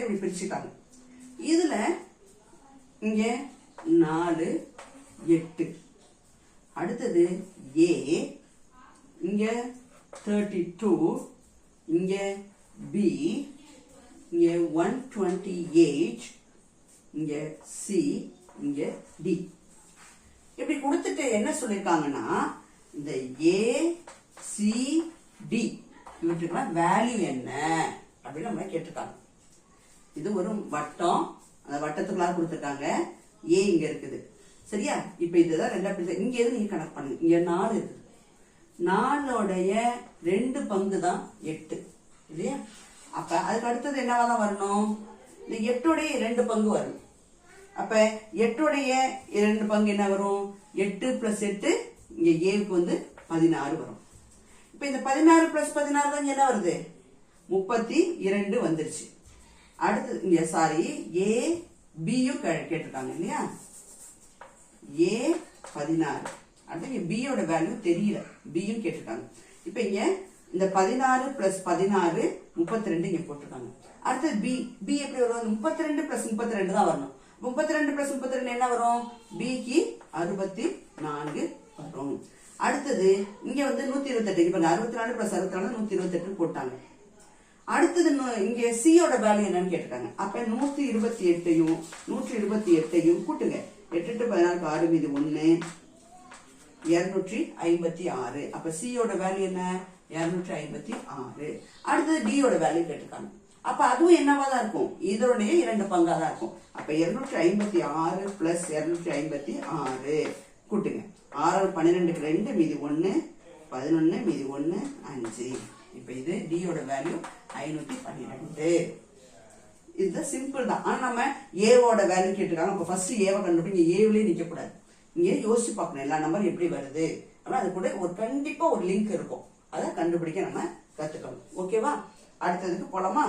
இப்படி பிரிச்சுட்டாங்க. இதுல இங்க நாலு எட்டு. அடுத்தது ஏ இங்க தேர்ட்டி டூ இங்க பி இங்க ஒன் டுவெண்ட்டி எயிட் இங்க சி இங்க டி இப்படி கொடுத்துட்டு என்ன சொல்லியிருக்காங்கன்னா இந்த ஏ சி டி இவற்றுக்கெல்லாம் வேல்யூ என்ன? அப்படின்னு நம்ம கேட்டிருக்காங்க. இது ஒரு வட்டம். அந்த வட்டத்துக்குள்ளார கொடுத்துருக்காங்க. ஏ இங்க இருக்குது. சரியா? இப்ப இதுதான் ரெண்டா பிரிச்சு இங்க எது நீங்க கணக்கு பண்ணுங்க இங்க நாலு இருக்குது நாலோடைய ரெண்டு பங்கு தான் எட்டு. இல்லையா? அப்ப அதுக்கு அடுத்தது என்னவா தான் வரணும்? இந்த எட்டுடைய ரெண்டு பங்கு வரும். அப்ப எட்டுடைய இரண்டு பங்கு என்ன வரும்? எட்டு பிளஸ் எட்டு இங்க ஏவுக்கு வந்து பதினாறு வரும். இப்ப இந்த பதினாறு பிளஸ் பதினாறு தான் என்ன வருது? முப்பத்தி இரண்டு வந்துருச்சு. அடுத்து இங்க சாரி ஏ பியும் கேட்டிருக்காங்க இல்லையா? ஏ பதினாறு. அடுத்து இங்க பியோட வேல்யூ தெரியல. பியும் கேட்டிருக்காங்க. இப்ப இங்க இந்த பதினாறு பிளஸ் பதினாறு முப்பத்தி ரெண்டு இங்க போட்டிருக்காங்க. அடுத்து பி பி எப்படி வரும்? முப்பத்தி ரெண்டு பிளஸ் முப்பத்தி ரெண்டு தான் வரணும். முப்பத்தி ரெண்டு பிளஸ் முப்பத்தி ரெண்டு என்ன வரும்? பிக்கு அறுபத்தி நான்கு வரும். அடுத்தது இங்க வந்து நூத்தி இருபத்தெட்டு. இப்ப அறுபத்தி நாலு பிளஸ் அறுபத்தி நாலு நூத்தி இருபத்தெட்டு போட்டாங்க. அடுத்தது இங்கே இங்க சியோட வேல்யூ என்னன்னு கேட்டிருக்காங்க. அப்ப நூத்தி இருபத்தி எட்டையும் நூற்றி இருபத்தி எட்டையும் கூட்டுங்க. எட்டு எட்டு பதினாலுக்கு ஆறு மீது ஒன்று இருநூற்றி ஐம்பத்தி ஆறு. அப்ப சியோட வேல்யூ என்ன? இருநூற்றி ஐம்பத்தி ஆறு. அடுத்தது டியோட வேல்யூ கேட்டிருக்காங்க. அப்ப அதுவும் என்னவா தான் இருக்கும்? இதனுடைய இரண்டு பங்கா தான் இருக்கும். அப்ப இருநூற்றி ஐம்பத்தி ஆறு பிளஸ் இருநூற்றி ஐம்பத்தி ஆறு. கூட்டுங்க. ஆறு பன்னிரெண்டுக்கு ரெண்டு மீதி ஒன்று பதினொன்று மீதி ஒன்று அஞ்சு. இப்போ இது டியோட வேல்யூ ஐநூற்றி பன்னிரெண்டு. இதுதான் சிம்பிள் தான். ஆனால் நம்ம ஏவோட வேல்யூ கேட்டுருக்காங்க. இப்போ ஃபஸ்ட்டு ஏவை கண்டுபிடிங்க. ஏவிலே நிற்கக்கூடாது இங்கே யோசிச்சு பார்க்கணும். எல்லா நம்பர் எப்படி வருது? ஆனால் அது கூட ஒரு கண்டிப்பாக ஒரு லிங்க் இருக்கும். அதை கண்டுபிடிக்க நம்ம கற்றுக்கணும் ஓகேவா அடுத்ததுக்கு போகலாமா